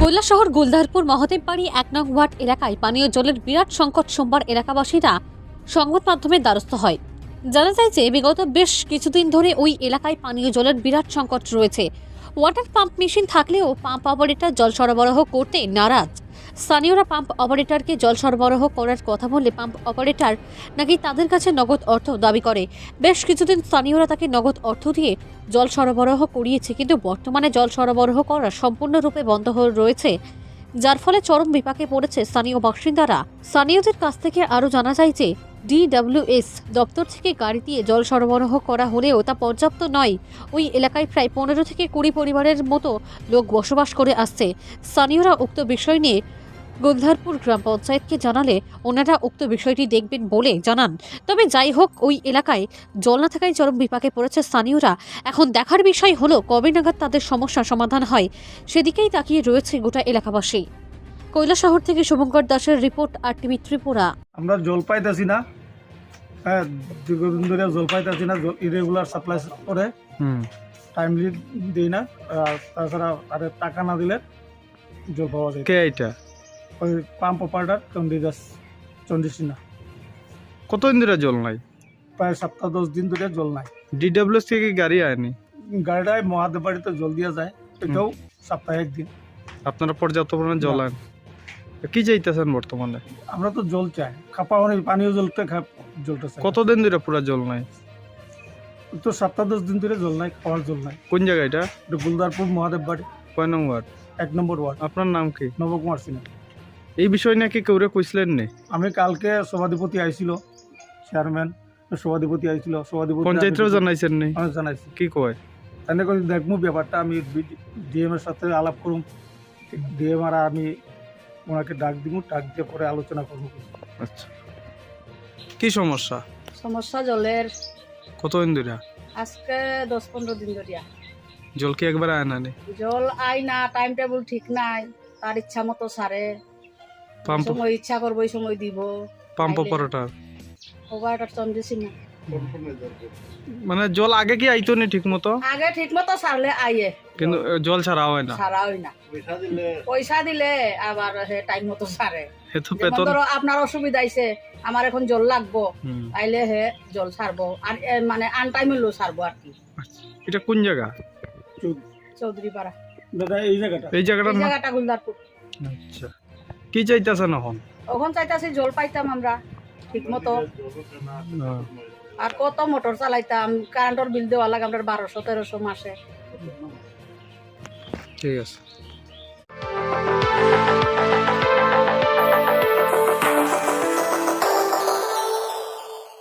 কৈলাসহর গোলদারপুর মহদেববাড়ি এক নং ওয়ার্ড এলাকায় পানীয় জলের বিরাট সংকট সোমবার এলাকাবাসীরা সংবাদ মাধ্যমের দ্বারস্থ হয়। জানা যায় যে বিগত বেশ কিছুদিন ধরে ওই এলাকায় পানীয় জলের বিরাট সংকট রয়েছে। ওয়াটার পাম্প মেশিন থাকলেও পাম্প অপারেটর জল সরবরাহ করতে নারাজ। স্থানীয়রা পাম্প অপারেটরকে জল সরবরাহ করার কথা বললে পাম্প অপারেটর নাকি তাদের কাছে নগদ অর্থ দাবি করে। বেশ কিছুদিন স্থানীয়রা তাকে নগদ অর্থ দিয়ে জল সরবরাহ করিয়েছে, কিন্তু বর্তমানে জল সরবরাহ করা সম্পূর্ণরূপে বন্ধ হয়ে রয়েছে, যার ফলে চরম বিপাকে পড়েছে স্থানীয় বাসিন্দারা। স্থানীয়দের কাছ থেকে আরও জানা যায় যে ডিডব্লিউএস দপ্তর থেকে গাড়ি দিয়ে জল সরবরাহ করা হলেও তা পর্যাপ্ত নয়। ওই এলাকায় প্রায় পনেরো থেকে কুড়ি পরিবারের মতো লোক বসবাস করে আসছে। স্থানীয়রা উক্ত বিষয় নিয়ে গোলধারপুর গ্রাম পঞ্চায়েতকে জানালে ওনারা উক্ত বিষয়টি দেখবেন বলে জানান। তবে যাই হোক ওই এলাকায় জল না থাকায় চরম বিপাকে পড়েছে স্থানীয়রা। এখন দেখার বিষয় হলো কবে নাগাদ তাদের সমস্যা সমাধান হয় সেদিকেই তাকিয়ে রয়েছে গোটা এলাকাবাসী। কৈলাসহর থেকে শুভঙ্কর দাসের রিপোর্ট আর টিভি ত্রিপুরা। আমরা জল পাইতেছি না। হ্যাঁ দীর্ঘদিন ধরে জল পাইতেছি না জল ইরেগুলার সাপ্লাই করে। টাইমলি দিই না তাছাড়া আর টাকা না দিলে জল পাওয়া যায়। কে এটা পাম্প অপারেটার চন্ডিদাস চন্ডিসিনা কতদিন ধরে জল নাই? প্রায় সপ্তাহ দশ দিন ধরে জল নাই। ডিডব্লিউএস থেকে গাড়ি আয়নি? গাড়িটায় মহাদেব বাড়িতে জল দেওয়া যায় এটাও সপ্তাহে একদিন। আপনারা পর্যাপ্ত পরিমাণে জল আন কি চাইতেছেন বর্তমানে? আমরা তো জল চাই। খাপা মানে পানীয় জলটা খাপ জলটা চাই। কতদিন ধরে পুরো জল নাই? তো সপ্তাহ দশ দিন ধরে জল নাই খাওয়ার জল নাই। কোন জায়গা এটা? গুলদারপুর মহাদেব বাড়ি কয় নং ওয়ার্ড? এক নম্বর ওয়ার্ড। আপনার নাম কি? নবকুমার সিনহা। এই বিষয় নাকি কেউরে কইছিলেন নি? আমি কালকে সভাধিপতি আইছিল চেয়ারম্যান সভাধিপতি আইছিল সভাধিপতি পঞ্চায়েতেও জানাইছেন নি? আমি জানাইছি। কি কয়? তাহলে করে দেখব ব্যাপারটা আমি ডিএম এর সাথে আলাপ করুম। ডিএম আর আমি ওনাকে ডাক দিব ডাক দিয়ে পরে আলোচনা করব। আচ্ছা। কি সমস্যা? সমস্যা জলের। কতদিন ধরে আজকে দশ পনেরো দিন ধরিয়া। জল কি একবার আয় না নি? জল আই না টাইম টেবিল ঠিক নাই তার ইচ্ছা মতো সারে। পাম্প সময় ইচ্ছা করব ওই সময় দিব। পাম্প আইলে- অপারেটর ওভারটা চন্দ্রেছি না। মানে জল আগে কি আইতো নি ঠিক মতো? আগে ঠিক মতো সারলে আইয়ে। কিন্তু জল ছাড়া হয় না। সারা হয় না। পয়সা দিলে আবার হে টাইম মতো সারে এ তো বেতন ধরো আপনার অসুবিধা আইছে আমার এখন জল লাগবো। আইলে হে জল সারবো আর এ, মানে আন টাইমে লো সারবো আর কি। আচ্ছা। এটা কোন জায়গা? চৌধুরী। পাড়া দাদা এই জায়গাটা? এই জায়গাটার নাম? জায়গাটা গুলদারপুর। আচ্ছা। কি চাইতেছেন এখন? ওখান চাইতাছি জল পাইতাম আমরা ঠিক মতো। আর কত মোটর চালাইতাম কারেন্টের বিল দেওয়া লাগে আমরা বারোশো তেরোশো মাসে। ঠিক আছে।